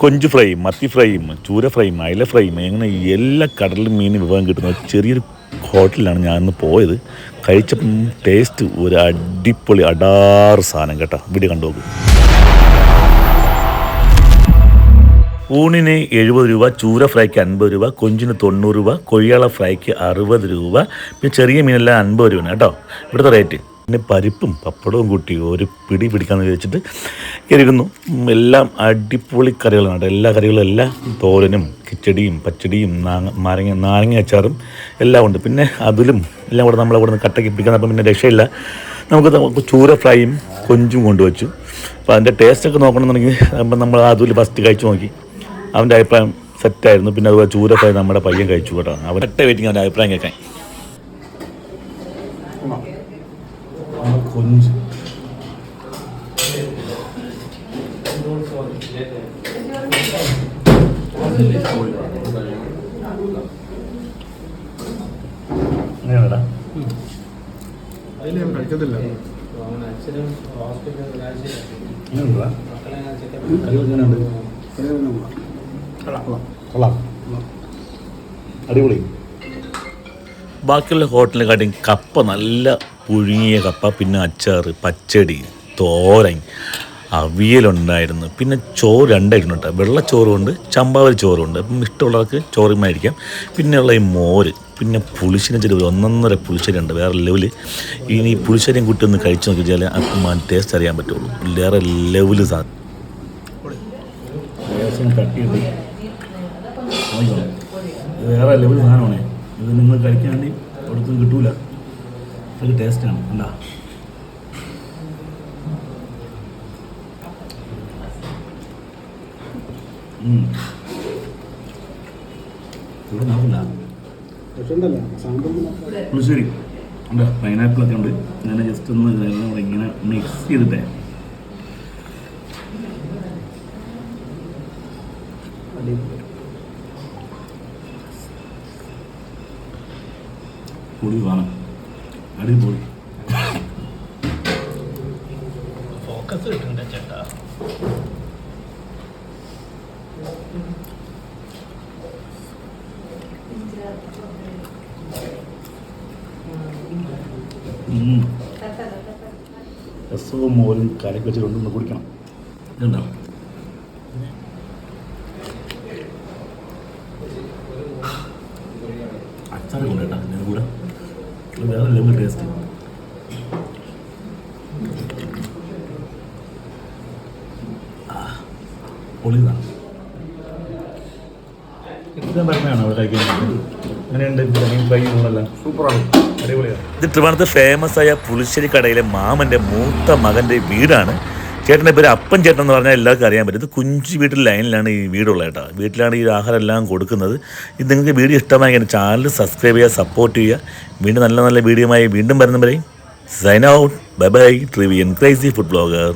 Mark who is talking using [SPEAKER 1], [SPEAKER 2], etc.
[SPEAKER 1] കൊഞ്ച് ഫ്രൈയും മത്തി ഫ്രൈയും ചൂര ഫ്രൈയും അയല ഫ്രൈയും അങ്ങനെ എല്ലാ കടലും മീൻ വിഭവം കിട്ടുന്ന ചെറിയൊരു ഹോട്ടലിലാണ് ഞാൻ ഇന്ന് പോയത്. കഴിച്ചപ്പം ടേസ്റ്റ് ഒരു അടിപൊളി അടാറ് സാധനം കേട്ടോ. വീഡിയോ കണ്ടു നോക്കും. ഊണിന് എഴുപത് രൂപ ചൂര ഫ്രൈക്ക് അൻപത് രൂപ കൊഞ്ചിന് തൊണ്ണൂറ് രൂപ കൊയ്യാള ഫ്രൈക്ക് അറുപത് രൂപ പിന്നെ ചെറിയ മീനെല്ലാം അൻപത് രൂപയാണ് കേട്ടോ. ഇവിടുത്തെ റേറ്റ് പിന്നെ പരിപ്പും പപ്പടവും കൂട്ടി ഒരു പിടി പിടിക്കാമെന്ന് വിചാരിച്ചിട്ട് കയറിയിരുന്നു എല്ലാം അടിപൊളി കറികളാണ് എല്ലാ കറികളും എല്ലാം തോരനും കിച്ചടിയും പച്ചടിയും നാങ്ങ നാരങ്ങ നാരങ്ങ അച്ചാറും എല്ലാം ഉണ്ട്. പിന്നെ അതിലും എല്ലാം കൂടെ അവിടെ നിന്ന് കട്ടയ്ക്ക് പിടിക്കാൻ അപ്പം പിന്നെ രക്ഷയില്ല. നമുക്ക് നമുക്ക് ചൂര ഫ്രൈയും കൊഞ്ചും കൊണ്ടുവച്ചു. അപ്പോൾ അതിന്റെ ടേസ്റ്റൊക്കെ നോക്കണമെന്നുണ്ടെങ്കിൽ അപ്പം നമ്മൾ അതിൽ ഫസ്റ്റ് കഴിച്ചു നോക്കി. അവന്റെ അഭിപ്രായം സെറ്റായിരുന്നു പിന്നെ അതുപോലെ ചൂര ഫ്രൈ നമ്മുടെ പയ്യൻ കഴിച്ചു കേട്ടോ. അവൻ വെയിറ്റിംഗ് അവന്റെ അഭിപ്രായം കേൾക്കാൻ. കൊഞ്ച്
[SPEAKER 2] അതിൽ ഞാൻ കഴിക്കത്തില്ല
[SPEAKER 1] അടിപൊളി. ബാക്കിയുള്ള ഹോട്ടലിനെക്കാട്ടിയും കപ്പ നല്ല പുഴുങ്ങിയ കപ്പ പിന്നെ അച്ചാർ പച്ചടി തോരൻ അവിയലുണ്ടായിരുന്നു. പിന്നെ ചോറ് രണ്ടായിരുന്നു കേട്ടോ. വെള്ളച്ചോറുണ്ട് ചമ്പാവരി ചോറുണ്ട്. അപ്പം ഇഷ്ടമുള്ളവർക്ക് ചോറുമായിരിക്കാം. പിന്നെയുള്ള ഈ മോര് പിന്നെ പുളിശ്ശേരി ചെറിയ ഒന്നൊന്നര പുളിശ്ശേരി ഉണ്ട്. വേറെ ലെവൽ ഇനി പുളിശ്ശേരിയും കുട്ടി ഒന്ന് നോക്കി വെച്ചാൽ അപ്പം ടേസ്റ്റ് അറിയാൻ പറ്റുള്ളൂ. വേറെ ലെവൽ സാധനം വേറെ ലെവൽ സാധനമാണ്. അത് ടേസ്റ്റാണ് അല്ല. ഇവിടെ
[SPEAKER 2] സാമ്പാർ
[SPEAKER 1] പുളിശ്ശേരി ഉണ്ട് പൈനാപ്പിളൊക്കെ ഉണ്ട്. ഞാൻ ജസ്റ്റ് ഒന്ന് ഇങ്ങനെ മിക്സ് ചെയ്തിട്ടേ. പുളി വേണം. അടിപൊളി.
[SPEAKER 3] ഫോക്കസ് കിട്ടുന്നുണ്ട് ചേട്ടാ.
[SPEAKER 1] രസവും മോരും കരയ്ക്ക് വെച്ചിട്ടുണ്ട്. ഒന്ന് കുടിക്കണം. ഇതുണ്ടോ? അച്ചാറ് കൊണ്ടേട്ടാ ഇതിന് കൂടെ. വേറെ ലെവൽ ടേസ്റ്റ്. പൊളിതാണ് ഇത് ട്രിവാണത്ത് ഫേമസ് ആയ പുളിശ്ശേരി കടയിലെ മാമന്റെ മൂത്ത മകന്റെ വീടാണ്. ചേട്ടന്റെ പേര് അപ്പൻ ചേട്ടൻ എന്ന് പറഞ്ഞാൽ എല്ലാവർക്കും അറിയാൻ പറ്റും. ഇത് കുഞ്ചി വീട്ടിൽ ലൈനിലാണ് ഈ വീടുള്ളത് കേട്ടോ. വീട്ടിലാണ് ഈ ആഹാരം എല്ലാം കൊടുക്കുന്നത്. ഇത് നിങ്ങൾക്ക് വീഡിയോ ഇഷ്ടമായി എന്റെ ചാനൽ സബ്സ്ക്രൈബ് ചെയ്യുക സപ്പോർട്ട് ചെയ്യുക. വീണ്ടും നല്ല നല്ല വീഡിയോമായി വീണ്ടും വരുന്നവരെയും. സൈൻ ഔട്ട് ബൈ ബൈ ട്രിവിയൻ ക്രൈസി ഫുഡ് ബ്ലോഗർ